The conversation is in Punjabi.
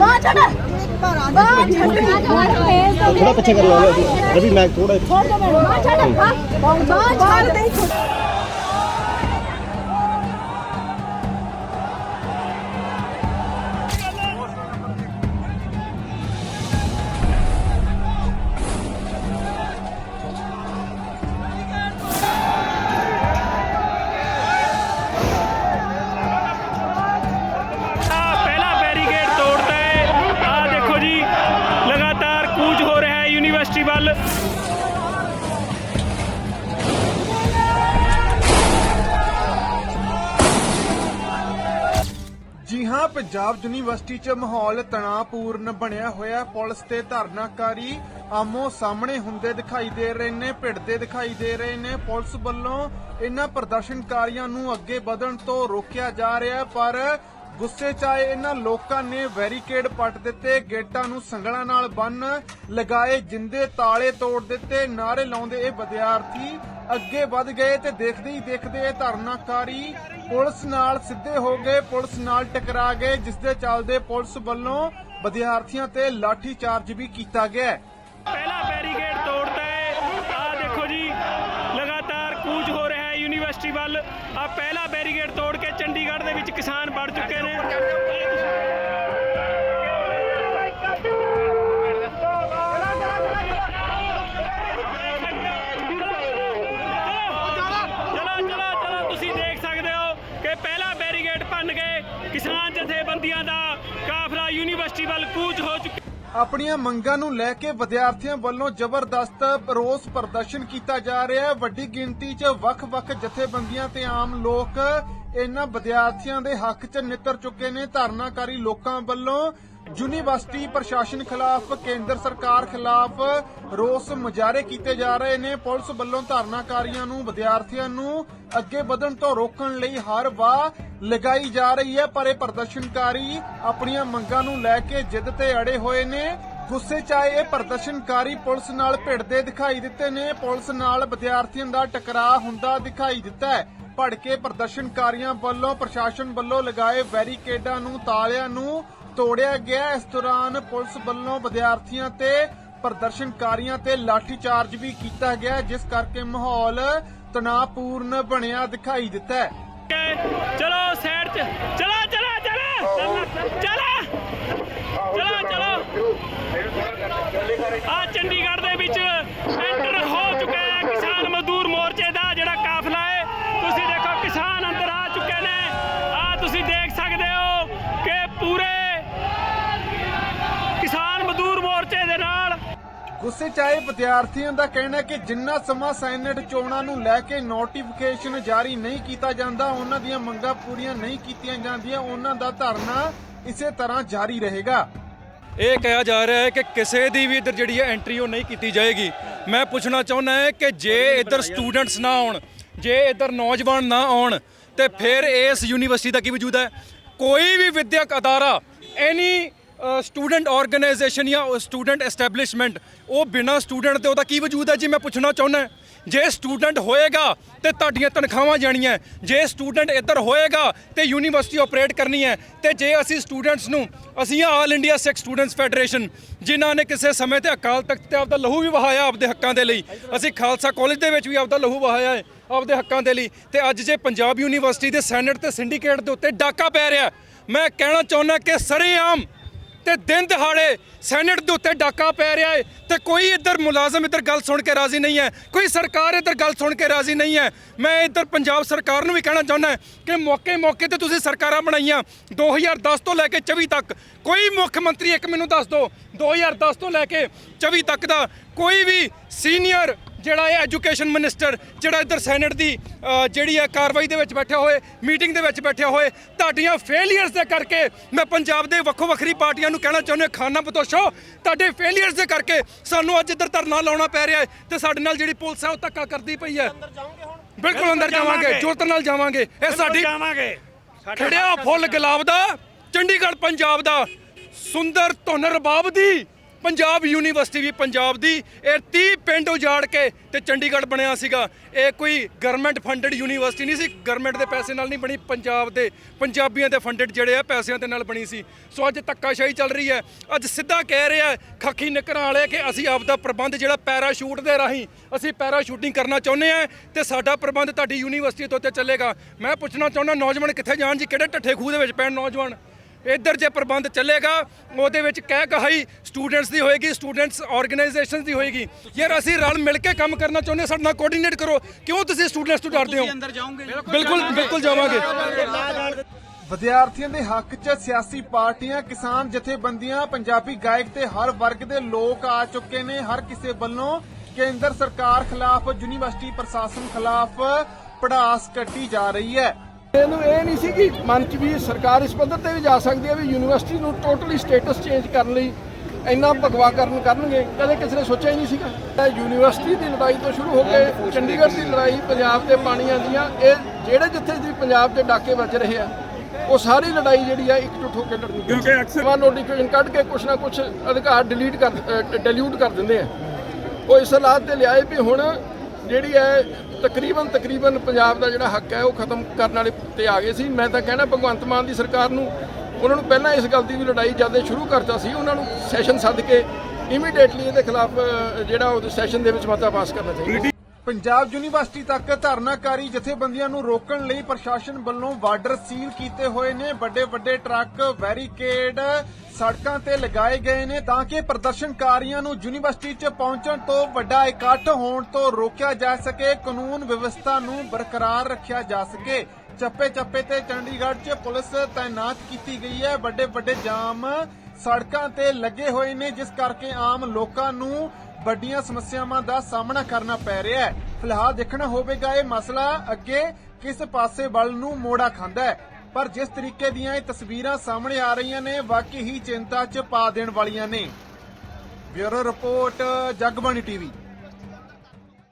ਬਾਹ ਛੱਡ ਬਾਹ ਛੱਡ ਥੋੜਾ ਪਿੱਛੇ ਕਰ ਲਓ ਰਵੀ ਮੈਂ ਥੋੜਾ ਬਾਹ ਛੱਡ ਬਾਹ ਛੱਡ ਦੇ ਆਹ ਯੂਨੀਵਰਸਿਟੀ ਜੀ ਹਾਂ, ਪੰਜਾਬ ਯੂਨੀਵਰਸਿਟੀ 'ਚ ਮਾਹੌਲ ਤਣਾਅਪੂਰਨ ਬਣਿਆ ਹੋਇਆ। ਪੁਲਿਸ ਤੇ ਧਰਨਾਕਾਰੀ ਆਮੋ ਸਾਹਮਣੇ ਹੁੰਦੇ ਦਿਖਾਈ ਦੇ ਰਹੇ ਨੇ, ਭਿੜਦੇ ਦਿਖਾਈ ਦੇ ਰਹੇ ਨੇ। ਪੁਲਿਸ ਵੱਲੋਂ ਇਹਨਾਂ ਪ੍ਰਦਰਸ਼ਨਕਾਰੀਆਂ ਨੂੰ ਅੱਗੇ ਵਧਣ ਤੋਂ ਰੋਕਿਆ ਜਾ ਰਿਹਾ ਪਰ ਗੁੱਸੇ 'ਚ ਆਏ ਇਹਨਾਂ ਲੋਕਾਂ ਨੇ ਬੈਰੀਕੇਡ ਪੱਟ ਦਿੱਤੇ, ਗੇਟਾਂ ਨੂੰ ਸੰਗਲਾਂ ਨਾਲ ਬੰਨ ਲਗਾਏ, ਜਿੰਦੇ ਤਾਲੇ ਤੋੜ ਦਿੱਤੇ ਨਾਰੇ ਲਾਉਂਦੇ ਇਹ ਵਿਦਿਆਰਥੀ ਅੱਗੇ ਵੱਧ ਗਏ ਤੇ ਦੇਖਦੇ ਹੀ ਦੇਖਦੇ ਇਹ ਧਰਨਾਕਾਰੀ ਪੁਲਿਸ ਨਾਲ ਸਿੱਧੇ ਹੋ ਗਏ, ਪੁਲਿਸ ਨਾਲ ਟਕਰਾ ਗਏ ਜਿਸ ਦੇ ਚੱਲਦੇ ਪੁਲਿਸ ਵੱਲੋਂ ਵਿਦਿਆਰਥੀਆਂ ਤੇ ਲਾਠੀ ਚਾਰਜ ਵੀ ਕੀਤਾ ਗਿਆ। ਰਿਹਾ ਵੱਲ ਆ ਪਹਿਲਾ ਬੈਰੀਕੇਡ ਤੋੜ ਕੇ ਚੰਡੀਗੜ੍ਹ ਦੇ ਵਿੱਚ ਕਿਸਾਨ ਵੜ ਚੁੱਕੇ ਨੇ। ਤੁਸੀਂ ਦੇਖ ਸਕਦੇ ਹੋ ਕਿ ਪਹਿਲਾ ਬੈਰੀਕੇਡ ਭੰਨ ਕੇ ਕਿਸਾਨ ਜਥੇਬੰਦੀਆਂ ਦਾ ਕਾਫਲਾ ਯੂਨੀਵਰਸਿਟੀ ਵੱਲ ਕੂਚ ਹੋ ਚੁੱਕਿਆ। ਆਪਣੀਆਂ ਮੰਗਾਂ ਨੂੰ ਲੈ ਕੇ ਵਿਦਿਆਰਥੀਆਂ ਵੱਲੋਂ ਜ਼ਬਰਦਸਤ ਰੋਸ ਪ੍ਰਦਰਸ਼ਨ ਕੀਤਾ ਜਾ ਰਿਹਾ ਹੈ। ਵੱਡੀ ਗਿਣਤੀ 'ਚ ਵੱਖ-ਵੱਖ ਜਥੇਬੰਦੀਆਂ ਤੇ ਆਮ ਲੋਕ ਇਹਨਾਂ ਵਿਦਿਆਰਥੀਆਂ ਦੇ ਹੱਕ 'ਚ ਨਿੱਤਰ ਚੁੱਕੇ ਨੇ ਧਰਨਾਕਾਰੀ ਲੋਕਾਂ ਵੱਲੋਂ ਯੂਨੀਵਰਸਿਟੀ ਪ੍ਰਸ਼ਾਸਨ ਖਿਲਾਫ, ਕੇਂਦਰ ਸਰਕਾਰ ਖਿਲਾਫ ਰੋਸ ਮੁਜ਼ਾਹਰੇ ਕੀਤੇ ਜਾ ਰਹੇ ਨੇ। ਪੁਲਿਸ ਵੱਲੋਂ ਧਰਨਾਕਾਰੀਆਂ ਨੂੰ, ਵਿਦਿਆਰਥੀਆਂ ਨੂੰ ਅੱਗੇ ਵਧਣ ਤੋਂ ਰੋਕਣ ਲਈ ਹਰ ਵਾਹ ਲਗਾਈ ਜਾ ਰਹੀ ਹੈ, ਪਰ ਇਹ ਪ੍ਰਦਰਸ਼ਨਕਾਰੀ ਆਪਣੀਆਂ ਮੰਗਾਂ ਨੂੰ ਲੈ ਕੇ ਜਿੱਦ ਤੇ ਅੜੇ ਹੋਏ ਨੇ। ਗੁੱਸੇ 'ਚ ਆਏ ਇਹ ਪ੍ਰਦਰਸ਼ਨਕਾਰੀ ਪੁਲਿਸ ਨਾਲ ਭਿੜਦੇ ਦਿਖਾਈ ਦਿੱਤੇ ਨੇ। ਪੁਲਿਸ ਨਾਲ ਵਿਦਿਆਰਥੀਆਂ ਦਾ ਟਕਰਾਅ ਹੁੰਦਾ ਦਿਖਾਈ ਦਿੱਤਾ ਹੈ। ਭੜਕੇ ਪ੍ਰਦਰਸ਼ਨਕਾਰੀਆਂ ਵੱਲੋਂ ਪ੍ਰਸ਼ਾਸਨ ਵੱਲੋਂ ਲਗਾਏ ਬੈਰੀਕੇਡਾਂ ਨੂੰ ਤਾਲਿਆਂ ਨੂੰ ਤੋੜਿਆ ਗਿਆ। ਇਸ ਦੌਰਾਨ ਪੁਲਿਸ ਵੱਲੋਂ ਵਿਦਿਆਰਥੀਆਂ ਤੇ ਪ੍ਰਦਰਸ਼ਨਕਾਰੀਆਂ ਤੇ ਲਾਠੀ ਚਾਰਜ ਵੀ ਕੀਤਾ ਗਿਆ ਜਿਸ ਕਰਕੇ ਮਾਹੌਲ ਤਣਾਅਪੂਰਨ ਬਣਿਆ ਦਿਖਾਈ ਦਿੱਤਾ ਚਲੋ ਸਾਈਡ ਚ ਚਲਾ ਚਲਾ ਚਲਾ ਚਲਾ ਚਲਾ ਚਲੋ। ਆ ਚੰਡੀਗੜ੍ਹ ਦੇ ਵਿੱਚ ਐਂਟਰ ਹੋ ਚੁੱਕਾ ਹੈ ਕਿਸਾਨ ਮਜ਼ਦੂਰ ਮੋਰਚੇ ਦਾ ਜਿਹੜਾ ਕਾਫਲਾ ਹੈ ਤੁਸੀਂ ਦੇਖੋ ਕਿਸਾਨ ਅੰਦਰ ਆ ਚੁੱਕੇ ਨੇ ਆ ਤੁਸੀਂ ਦੇਖ ਸਕਦੇ ਹੋ ਕਿ ਪੂਰੇ ਕਿਸਾਨ ਮਜ਼ਦੂਰ ਮੋਰਚੇ ਦੇ ਨਾਲ ਗੁੱਸੇ 'ਚ ਵਿਦਿਆਰਥੀਆਂ ਦਾ ਕਹਿਣਾ ਕਿ ਜਿੰਨਾ ਸਮਾਂ ਸੈਨੇਟ ਚੋਣਾਂ ਨੂੰ ਲੈ ਕੇ ਨੋਟੀਫਿਕੇਸ਼ਨ ਜਾਰੀ ਨਹੀਂ ਕੀਤਾ ਜਾਂਦਾ, ਉਹਨਾਂ ਦੀਆਂ ਮੰਗਾਂ ਪੂਰੀਆਂ ਨਹੀਂ ਕੀਤੀਆਂ ਜਾਂਦੀਆਂ, ਉਹਨਾਂ ਦਾ ਧਰਨਾ ਇਸੇ ਤਰ੍ਹਾਂ ਜਾਰੀ ਰਹੇਗਾ। ਇਹ ਕਿਹਾ ਜਾ ਰਿਹਾ ਹੈ ਕਿ ਕਿਸੇ ਦੀ ਵੀ ਇੱਧਰ ਜਿਹੜੀ ਹੈ ਐਂਟਰੀ ਉਹ ਨਹੀਂ ਕੀਤੀ ਜਾਏਗੀ। ਮੈਂ ਪੁੱਛਣਾ ਚਾਹੁੰਦਾ ਹਾਂ ਕਿ ਜੇ ਇੱਧਰ ਸਟੂਡੈਂਟਸ ਨਾ ਆਉਣ, ਜੇ ਇੱਧਰ ਨੌਜਵਾਨ ਨਾ ਆਉਣ, ਤੇ ਫਿਰ ਇਸ ਯੂਨੀਵਰਸਿਟੀ ਦਾ ਕੀ ਵਜੂਦ ਹੈ? ਕੋਈ ਵੀ ਵਿਦਿਅਕ ਅਦਾਰਾ ਐਨੀ ਸਟੂਡੈਂਟ ਆਰਗੇਨਾਈਜੇਸ਼ਨ ਜਾਂ ਸਟੂਡੈਂਟ ਐਸਟੈਬਲਿਸ਼ਮੈਂਟ ਉਹ ਬਿਨਾ ਸਟੂਡੈਂਟ ਤੇ ਉਹਦਾ ਕੀ ਵਜੂਦ ਹੈ ਜੀ? ਮੈਂ ਪੁੱਛਣਾ ਚਾਹੁੰਦਾ ਜੇ ਸਟੂਡੈਂਟ ਹੋਏਗਾ ਤੇ ਤੁਹਾਡੀਆਂ ਤਨਖਾਹਾਂ ਜਾਣੀਆਂ ਜੇ ਸਟੂਡੈਂਟ ਇੱਧਰ ਹੋਏਗਾ ਤੇ ਯੂਨੀਵਰਸਿਟੀ ਆਪਰੇਟ ਕਰਨੀ ਹੈ। ਤੇ ਜੇ ਅਸੀਂ ਸਟੂਡੈਂਟਸ ਨੂੰ, ਅਸੀਂ all India Sikh students federation ਜਿਨ੍ਹਾਂ ਨੇ ਕਿਸੇ ਸਮੇਂ ਤੇ ਅਕਾਲ ਤਖਤ ਤੇ ਆਪਦਾ ਲਹੂ ਵੀ ਵਹਾਇਆ ਆਪਦੇ ਹੱਕਾਂ ਦੇ ਲਈ, ਅਸੀਂ ਖਾਲਸਾ ਕਾਲਜ ਦੇ ਵਿੱਚ ਵੀ ਆਪਦਾ ਲਹੂ ਵਹਾਇਆ ਹੈ ਆਪਦੇ ਹੱਕਾਂ ਦੇ ਲਈ, ਤੇ ਅੱਜ ਜੇ ਪੰਜਾਬ ਯੂਨੀਵਰਸਿਟੀ ਦੇ ਸੈਨੇਟ ਤੇ ਸਿੰਡੀਕੇਟ ਦੇ ਉੱਤੇ ਡਾਕਾ ਪੈ ਰਿਹਾ ਮੈਂ ਕਹਿਣਾ ਚਾਹੁੰਦਾ ਕਿ ਸਰੇਆਮ ਤੇ ਦਿਨ ਦਿਹਾੜੇ ਸੈਨੇਟ ਦੇ ਉੱਤੇ ਡਾਕਾ ਪੈ ਰਿਹਾ ਹੈ ਤੇ ਕੋਈ ਇੱਧਰ ਮੁਲਾਜ਼ਮ ਇੱਧਰ ਗੱਲ ਸੁਣ ਕੇ ਰਾਜ਼ੀ ਨਹੀਂ ਹੈ, ਕੋਈ ਸਰਕਾਰ ਇੱਧਰ ਗੱਲ ਸੁਣ ਕੇ ਰਾਜ਼ੀ ਨਹੀਂ ਹੈ। ਮੈਂ ਇੱਧਰ ਪੰਜਾਬ ਸਰਕਾਰ ਨੂੰ ਵੀ ਕਹਿਣਾ ਚਾਹੁੰਦਾ ਕਿ ਮੌਕੇ ਮੌਕੇ ਤੇ ਤੁਸੀਂ ਸਰਕਾਰਾਂ ਬਣਾਈਆਂ 2010 ਤੋਂ ਲੈ ਕੇ 24 ਤੱਕ, ਕੋਈ ਮੁੱਖ ਮੰਤਰੀ ਇੱਕ ਮੈਨੂੰ ਦੱਸ ਦਿਓ 2010 ਤੋਂ ਲੈ ਕੇ 24 ਤੱਕ ਦਾ ਕੋਈ ਵੀ ਸੀਨੀਅਰ ਜਿਹੜਾ ਹੈ ਐਜੂਕੇਸ਼ਨ ਮਿਨਿਸਟਰ ਜਿਹੜਾ ਇੱਧਰ ਸੈਨੇਟ ਦੀ ਜਿਹੜੀ ਹੈ ਕਾਰਵਾਈ ਦੇ ਵਿੱਚ ਬੈਠੇ ਹੋਏ ਮੀਟਿੰਗ ਦੇ ਵਿੱਚ ਬੈਠੇ ਹੋਏ ਤੁਹਾਡੀਆਂ ਫੇਲਿਅਰਸ ਦੇ ਕਰਕੇ ਮੈਂ ਪੰਜਾਬ ਦੇ ਵੱਖੋ ਵੱਖਰੀ ਪਾਰਟੀਆਂ ਨੂੰ ਕਹਿਣਾ ਚਾਹੁੰਦਾ ਖਾਨਾ ਬਤੋਸ਼ੋ ਤੁਹਾਡੇ ਫੇਲਿਅਰਸ ਦੇ ਕਰਕੇ ਸਾਨੂੰ ਅੱਜ ਇੱਧਰ ਧਰਨਾ ਲਾਉਣਾ ਪੈ ਰਿਹਾ ਹੈ ਤੇ ਸਾਡੇ ਨਾਲ ਜਿਹੜੀ ਪੁਲਿਸ ਹੈ ਉਹ ਧੱਕਾ ਕਰਦੀ ਪਈ ਹੈ। ਬਿਲਕੁਲ ਅੰਦਰ ਜਾਵਾਂਗੇ ਜੁਰਤ ਨਾਲ ਜਾਵਾਂਗੇ। ਇਹ ਸਾਡੀ ਜਾਵਾਂਗੇ। ਖੜਿਆ ਫੁੱਲ ਗੁਲਾਬ ਦਾ ਚੰਡੀਗੜ੍ਹ ਪੰਜਾਬ ਦਾ ਸੁੰਦਰ ਧੁਨ ਰਬਾਬ ਦੀ ਪੰਜਾਬ ਯੂਨੀਵਰਸਿਟੀ ਵੀ ਪੰਜਾਬ ਦੀ। ਇਹ 30 ਪਿੰਡ ਉਜਾੜ ਕੇ ਤੇ ਚੰਡੀਗੜ੍ਹ ਬਣਿਆ ਸੀਗਾ। ਇਹ ਕੋਈ ਗਵਰਨਮੈਂਟ ਫੰਡਡ ਯੂਨੀਵਰਸਿਟੀ ਨਹੀਂ ਸੀ। ਗਵਰਨਮੈਂਟ ਦੇ ਪੈਸੇ ਨਾਲ ਨਹੀਂ ਬਣੀ, ਪੰਜਾਬ ਦੇ ਪੰਜਾਬੀਆਂ ਦੇ ਫੰਡਡ ਜਿਹੜੇ ਆ, ਪੈਸਿਆਂ ਦੇ ਨਾਲ ਬਣੀ ਸੀ। ਸੋ ਅੱਜ ਧੱਕਾਸ਼ਾਹੀ ਚੱਲ ਰਹੀ ਹੈ। ਅੱਜ ਸਿੱਧਾ ਕਹਿ ਰਿਹਾ ਖੱਖੀ ਨਿਕਰਾਂ ਵਾਲੇ ਕਿ ਅਸੀਂ ਆਪਦਾ ਪ੍ਰਬੰਧ ਜਿਹੜਾ ਪੈਰਾਸ਼ੂਟ ਦੇ ਰਾਹੀਂ ਅਸੀਂ ਪੈਰਾਸ਼ੂਟਿੰਗ ਕਰਨਾ ਚਾਹੁੰਦੇ ਆ ਤੇ ਸਾਡਾ ਪ੍ਰਬੰਧ ਤੁਹਾਡੀ ਯੂਨੀਵਰਸਿਟੀ ਤੋਂ ਉੱਤੇ ਚੱਲੇਗਾ। ਮੈਂ ਪੁੱਛਣਾ ਚਾਹੁੰਦਾ, ਨੌਜਵਾਨ ਕਿੱਥੇ ਜਾਣ ਜੀ? ਕਿਹੜੇ ਢੱਠੇ ਖੂਹ ਦੇ ਵਿੱਚ ਪੈਣ ਨੌਜਵਾਨ? ਇੱਧਰ ਜੇ ਪ੍ਰਬੰਧ ਚੱਲੇਗਾ ਉਹਦੇ ਵਿੱਚ ਕਹਿ ਕਹਾਈ ਸਟੂਡੈਂਟਸ ਦੀ ਹੋਏਗੀ ਸਟੂਡੈਂਟਸ ਆਰਗੇਨਾਈਜੇਸ਼ਨਸ ਦੀ ਹੋਏਗੀ। ਯਾਰ ਅਸੀਂ ਰਲ ਮਿਲ ਕੇ ਕੰਮ ਕਰਨਾ ਚਾਹੁੰਦੇ ਹਾਂ ਸਾਡੇ ਨਾਲ ਕੋਆਰਡੀਨੇਟ ਕਰੋ। ਕਿਉਂ ਤੁਸੀਂ ਸਟੂਡੈਂਟਸ ਤੋਂ ਡਰਦੇ ਹੋ? ਅੰਦਰ ਜਾਓਗੇ। ਬਿਲਕੁਲ ਬਿਲਕੁਲ ਜਾਵਾਂਗੇ। ਵਿਦਿਆਰਥੀਆਂ ਦੇ ਹੱਕ 'ਚ ਸਿਆਸੀ ਪਾਰਟੀਆਂ ਕਿਸਾਨ ਜਥੇਬੰਦੀਆਂ ਪੰਜਾਬੀ ਗਾਇਕ ਤੇ ਹਰ ਵਰਗ ਦੇ ਲੋਕ ਆ ਚੁੱਕੇ ਨੇ। ਹਰ ਕਿਸੇ ਵੱਲੋਂ ਕੇਂਦਰ ਸਰਕਾਰ ਖਿਲਾਫ ਯੂਨੀਵਰਸਿਟੀ ਪ੍ਰਸ਼ਾਸਨ ਖਿਲਾਫ ਪੜਾਸ ਕੱਢੀ ਜਾ ਰਹੀ ਹੈ। ਇਹਨੂੰ ਇਹ ਨਹੀਂ ਸੀ ਕਿ ਮਨ ਚ ਵੀ ਸਰਕਾਰ ਇਸ ਪੱਧਰ ਤੇ ਵੀ ਜਾ ਸਕਦੀ ਹੈ ਵੀ ਯੂਨੀਵਰਸਿਟੀ ਨੂੰ ਟੋਟਲੀ ਸਟੇਟਸ ਚੇਂਜ ਕਰਨ ਲਈ ਇੰਨਾ ਭਗਵਾ ਕਰਨ ਕਰਨਗੇ? ਕਦੇ ਕਿਸੇ ਨੇ ਸੋਚਿਆ ਹੀ ਨਹੀਂ ਸੀਗਾ। ਯੂਨੀਵਰਸਿਟੀ ਦੀ ਲੜਾਈ ਤੋਂ ਸ਼ੁਰੂ ਹੋ ਕੇ ਚੰਡੀਗੜ੍ਹ ਦੀ ਲੜਾਈ ਪੰਜਾਬ ਦੇ ਪਾਣੀਆਂ ਦੀਆਂ ਇਹ ਜਿਹੜੇ ਜਿੱਥੇ ਦੀ ਪੰਜਾਬ ਦੇ ਡਾਕੇ ਵੱਜ ਰਹੇ ਆ ਉਹ ਸਾਰੀ ਲੜਾਈ ਜਿਹੜੀ ਆ ਇਕਜੁੱਟ ਹੋ ਕੇ ਲੜਨੀ ਕਿਉਂਕਿ ਅਕਸਰ ਨੋਟੀਫਿਕੇਸ਼ਨ ਕੱਢ ਕੇ ਕੁਛ ਨਾ ਕੁਛ ਅਧਿਕਾਰ ਡਿਲੀਟ ਕਰ ਡਿਲੀਟ ਕਰ ਦਿੰਦੇ ਆ। ਉਹ ਇਸ ਹਾਲਾਤ ਤੇ ਲਿਆਏ ਵੀ ਹੁਣ ਜਿਹੜੀ ਹੈ, ਤਕਰੀਬਨ ਤਕਰੀਬਨ ਪੰਜਾਬ ਦਾ ਜਿਹੜਾ ਹੱਕ ਹੈ, ਉਹ ਖਤਮ ਕਰਨ ਵਾਲੇ ਤੇ ਆ ਗਏ ਸੀ। ਮੈਂ ਤਾਂ ਕਹਿਣਾ, ਭਗਵੰਤ ਮਾਨ ਦੀ ਸਰਕਾਰ ਨੂੰ, ਉਹਨਾਂ ਨੂੰ ਪਹਿਲਾਂ ਇਸ ਗੱਲ ਦੀ ਵੀ ਲੜਾਈ ਜਦ ਸ਼ੁਰੂ ਕਰਤਾ ਸੀ। ਉਹਨਾਂ ਨੂੰ ਸੈਸ਼ਨ ਸੱਦ ਕੇ ਇਮੀਡੀਏਟਲੀ ਇਹਦੇ ਖਿਲਾਫ ਜਿਹੜਾ ਉਹ ਸੈਸ਼ਨ ਦੇ ਵਿੱਚ ਮਤਾ ਪਾਸ ਕਰਨਾ ਚਾਹੀਦਾ ਪੰਜਾਬ ਯੂਨੀਵਰਸਿਟੀ ਤੱਕ ਧਰਨਾਕਾਰੀ ਜਥੇਬੰਦੀਆਂ ਨੂੰ ਰੋਕਣ ਲਈ ਪ੍ਰਸ਼ਾਸਨ ਵੱਲੋਂ ਬਾਰਡਰ ਸੀਲ ਕੀਤੇ ਹੋਏ ਨੇ। ਵੱਡੇ ਵੱਡੇ ਟਰੱਕ, ਬੈਰੀਕੇਡ ਸੜਕਾਂ ਤੇ ਲਗਾਏ ਗਏ ਨੇ ਤਾਂ ਕਿ ਪ੍ਰਦਰਸ਼ਨਕਾਰੀਆਂ ਨੂੰ ਯੂਨੀਵਰਸਿਟੀ 'ਚ ਪਹੁੰਚਣ ਤੋਂ ਵੱਡਾ ਇਕੱਠ ਹੋਣ ਤੋਂ ਰੋਕਿਆ ਜਾ ਸਕੇ, ਕਾਨੂੰਨ ਵਿਵਸਥਾ ਨੂੰ ਬਰਕਰਾਰ ਰੱਖਿਆ ਜਾ ਸਕੇ। ਚੱਪੇ ਚੱਪੇ ਤੇ ਚੰਡੀਗੜ੍ਹ 'ਚ ਪੁਲਿਸ ਤਾਇਨਾਤ ਕੀਤੀ ਗਈ ਹੈ। ਵੱਡੇ ਵੱਡੇ ਜਾਮ ਸੜਕਾਂ ਤੇ ਲੱਗੇ ਹੋਏ ਨੇ, ਜਿਸ ਕਰਕੇ ਆਮ ਲੋਕਾਂ ਨੂੰ ਵੱਡੀਆਂ ਸਮੱਸਿਆਵਾਂ ਦਾ ਸਾਹਮਣਾ ਕਰਨਾ ਪੈ ਰਿਹਾ ਹੈ। ਫਿਲਹਾਲ ਦੇਖਣਾ ਹੋਵੇਗਾ ਇਹ ਮਸਲਾ ਅੱਗੇ ਕਿਸ ਪਾਸੇ ਵੱਲ ਨੂੰ ਮੋੜਾ ਖਾਂਦਾ ਹੈ। ਪਰ ਜਿਸ ਤਰੀਕੇ ਦੀਆਂ ਇਹ ਤਸਵੀਰਾਂ ਸਾਹਮਣੇ ਆ ਰਹੀਆਂ ਨੇ, ਵਾਕਈ ਹੀ ਚਿੰਤਾ 'ਚ ਪਾ ਦੇਣ ਵਾਲੀਆਂ ਨੇ। Bureau report, Jagbani TV.